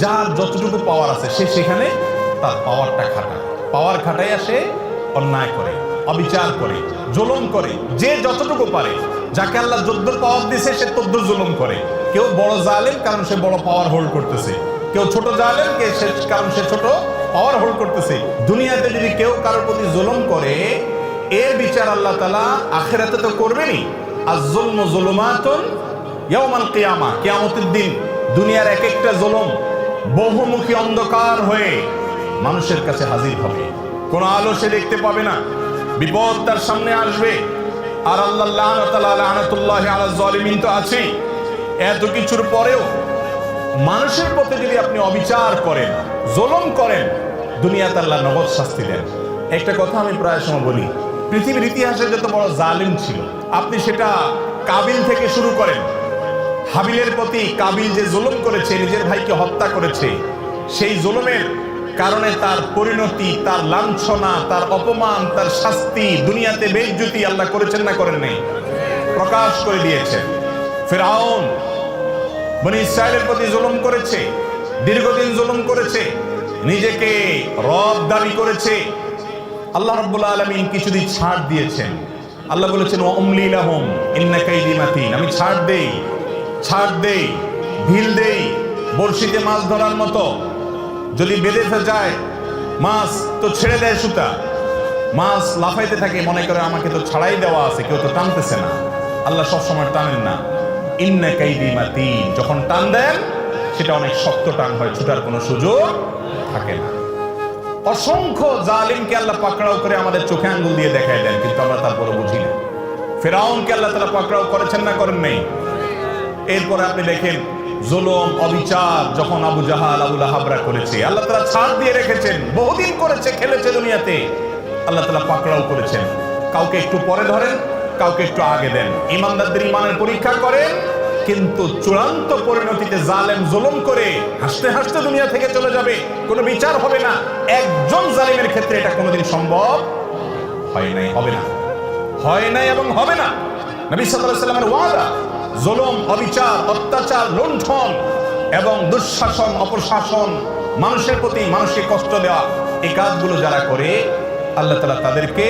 যার যতটুকু পাওয়ার আছে, সে সেখানে তার পাওয়ারটা খাটায়। পাওয়ার খাটাইয়া সে অন্যায় করে, অবিচার করে, জুলুম করে, যে যতটুকু পারে। যাকে আল্লাহ যদ্দুর পাওয়ার দিছে, সে তদ্দুর জুলুম করে। কেউ বড় জালেম, কারণ সে বড় পাওয়ার হোল্ড করতেছে। কেউ ছোট জালেম, কে সে, কারণ সে ছোট পাওয়ার হোল্ড করতেছে। দুনিয়াতে যদি কেউ কারোর প্রতি জুলুম করে এর বিচার আল্লাহ তালা আখেরাতে তো করবেনই। আর জুলম জুলুমাতুন ইয়াউমাল কিয়ামা, কিয়ামতের দিন। দুনিয়ার এক একটা জুলুম বহুমুখী অন্ধকার হয়ে মানুষের কাছে হাজির হবে। কোনো আলো সে দেখতে পাবে না। বিপদ তার সামনে আসবে। আর আল্লাহ তো আছেই। এত কিছুর পরেও মানুষের প্রতি যদি আপনি অবিচার করেন, জুলুম করেন, দুনিয়াতে আল্লাহ নগদ শাস্তি দেন। একটা কথা আমি প্রায় সময় বলি, পৃথিবীর ইতিহাসে যত বড় জালিম ছিল, আপনি সেটা কাবিল থেকে শুরু করেন। হাবিলের প্রতি কাবিল যে জুলুম করেছে, নিজের ভাইকে হত্যা করেছে, সেই জুলুমের কারণে তার পরিণতি, তার লাঞ্ছনা, তার অপমান, তার শাস্তি, দুনিয়াতে বেজ্জুতি আল্লাহ করেছেন না করেন নাই, প্রকাশ করে দিয়েছেন ফেরাউন বনি ইসরায়েলের প্রতি জুলুম করেছে, দীর্ঘদিন জুলুম করেছে, নিজেকে রব দাবি করেছে। আল্লাহ রাব্বুল আলামিন কিছুদিন ছাড় দিয়েছেন। আল্লাহ বলেছেন ও অমলি লাহুম, ইন্না কাইদি মাতিন। আমি ছাড় দেই। ছাড় দেই ভিল দেই, বড়শিতে মাছ ধরার মতো। যদি বেঁধে যায়, মাছ তো ছেড়ে দেয় সুতা। মাছ লাফাইতে থাকে, মনে করে আমাকে তো ছাড়াই দেওয়া আছে, কেউ তো টানতেছে না। আল্লাহ সবসময় টানেন না। ইন্না কাইদি মাতিন, যখন টান দেন, সেটা অনেক শক্ত টান হয়, ছুটার কোনো সুযোগ থাকে না। অসংখ্য জালিমকে আল্লাহ পাকড়াও করে আমাদের চোখে আঙ্গুল দিয়ে দেখায় দেন, কিন্তু আমরা তারপরে বুঝি না। ফেরাউনকে আল্লাহ তারা পাকড়াও করেছেন না করেন নেই? এরপরে আপনি দেখেন জুলুম, অবিচার যখন আবু জাহাল, আবু লাহাবরা করেছে। আল্লাহ তারা ছাড় দিয়ে রেখেছেন, বহুদিন করেছে, খেলেছে দুনিয়াতে। আল্লাহ তালা পাকড়াও করেছেন। কাউকে একটু পরে ধরেন, কাউকে একটু আগে দেন। ইমানদারদের ইমানের পরীক্ষা করেন, কিন্তু চূড়ান্ত পরিণতিতে জালেম জুলুম করে হাসতে হাসতে দুনিয়া থেকে চলে যাবে। কোনো বিচার হবে না। একজন জালিমের ক্ষেত্রে এটা কোনোদিন সম্ভব হয় নাই, হবে না। হয় নাই এবং হবে না। নবী সাল্লামের ওয়াদা, জলম, অবিচার, অত্যাচার, লুণ্ঠন এবং দুঃশাসন, অপশাসন, মানুষের প্রতি মানুষকে কষ্ট দেওয়া, এই কাজগুলো যারা করে, আল্লাহ তাআলা তাদেরকে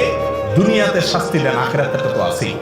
দুনিয়াতে শাস্তি দেন, আখেরাতে তো আছেই।